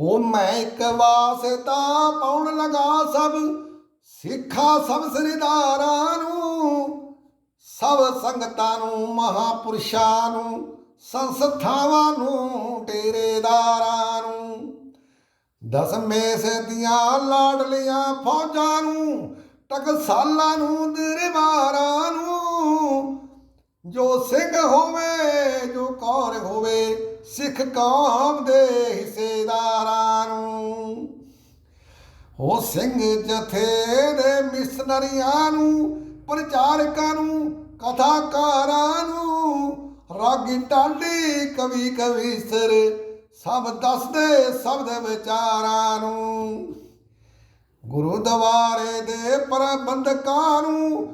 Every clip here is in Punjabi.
ਹੋ ਮੈਂ ਇੱਕ ਵਾਸਤਾ ਪਾਉਣ ਲਗਾ ਸਭ, ਸਿੱਖਾ ਸਭ ਸਰਦਾਰਾਂ ਨੂੰ, ਸਭ ਸੰਗਤਾਂ ਨੂੰ, ਮਹਾਪੁਰਸ਼ਾਂ ਨੂੰ, ਸੰਸਥਾਵਾਂ ਨੂੰ, ਡੇਰੇਦਾਰਾਂ ਨੂੰ। ਦਸਵੇਂ ਦੀਆਂ ਲਾਡਲੀਆਂ ਫੌਜਾਂ ਨੂੰ, ਟਕਸਾਲਾਂ ਨੂੰ, ਦਰਬਾਰਾਂ ਨੂੰ, ਜੋ ਸਿੰਘ ਹੋਵੇ ਸਿੱਖ ਕੌਮ ਦੇ ਹਿੱਸੇਦਾਰਾਂ ਨੂੰ। ਹੋ ਸਿੰਘ ਜਥੇ ਦੇ ਮਿਸ਼ਨਰੀਆਂ ਨੂੰ, ਪ੍ਰਚਾਰਕਾਂ ਨੂੰ, ਕਥਾਕਾਰਾਂ ਨੂੰ ਰਾਗੀ ਟਾਲੀ ਕਵੀ ਕਵੀਸਰ ਸਭ ਦੱਸਦੇ ਸ਼ਬਦ ਵਿਚਾਰਾਂ ਨੂੰ। ਗੁਰਦੁਆਰੇ ਦੇ ਪ੍ਰਬੰਧਕਾਂ ਨੂੰ,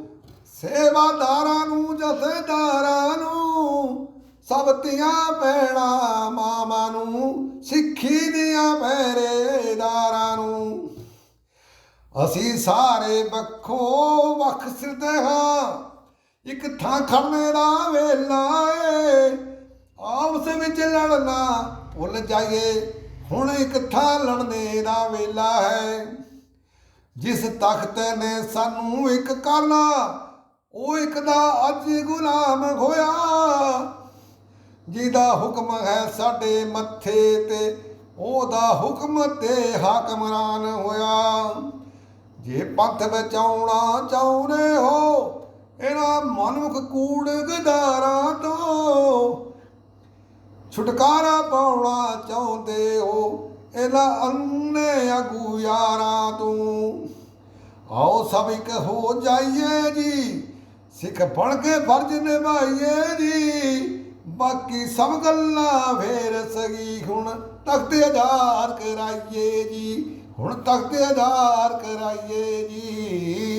ਸੇਵਾਦਾਰਾਂ ਨੂੰ, ਜਥੇਦਾਰਾਂ ਨੂੰ ਸਭ ਧੀਆਂ ਭੈਣਾਂ ਮਾਵਾਂ ਨੂੰ, ਸਿੱਖੀ ਦੀਆਂ ਪਹਿਰੇਦਾਰਾਂ ਨੂੰ। ਅਸੀਂ ਸਾਰੇ ਵੱਖੋ ਵੱਖ ਸਿਰਦੇ ਹਾਂ। ਇੱਕ ਥਾਂ ਖੜਨੇ ਦਾ ਵੇਲਾ ਏ। ਆਪਸ ਵਿੱਚ ਲੜਨਾ ਭੁੱਲ ਜਾਈਏ। ਹੁਣ ਇੱਕ ਥਾਂ ਲੜਨੇ ਦਾ ਵੇਲਾ ਹੈ। ਜਿਸ ਤਖਤ ਨੇ ਸਾਨੂੰ ਇੱਕ ਕਾਲਾ ਉਹ ਇੱਕ ਦਾ ਅੱਜ ਗੁਲਾਮ ਹੋਇਆ। ਜਿਹਦਾ ਹੁਕਮ ਹੈ ਸਾਡੇ ਮੱਥੇ ਤੇ, ਉਹਦਾ ਹੁਕਮ ਤੇ ਹਾਕਮਰਾਨ ਹੋਇਆ। ਜੇ ਪੰਥ ਬਚਾਉਣਾ ਚਾਹੁੰਦੇ ਹੋ ਇਹਨਾਂ ਮਨੁੱਖ ਕੂੜ ਗਦਾਰਾਂ ਤੋਂ ਛੁਟਕਾਰਾ ਪਾਉਣਾ ਚਾਹੁੰਦੇ ਹੋ ਇਹਨਾਂ ਅੰਨੇ ਅਗੂ ਯਾਰਾਂ ਤੋਂ। ਆਓ ਸਭ ਇੱਕ ਹੋ ਜਾਈਏ ਜੀ, ਸਿੱਖ ਬਣ ਕੇ ਫਰਜ਼ ਨਿਭਾਈਏ ਜੀ। ਬਾਕੀ ਸਭ ਗੱਲਾਂ ਫੇਰ ਸਗੀ ਹੁਣ ਤਖਤ ਆਧਾਰ ਕਰਾਈਏ ਜੀ, ਹੁਣ ਤਖਤ ਆਧਾਰ ਕਰਾਈਏ ਜੀ।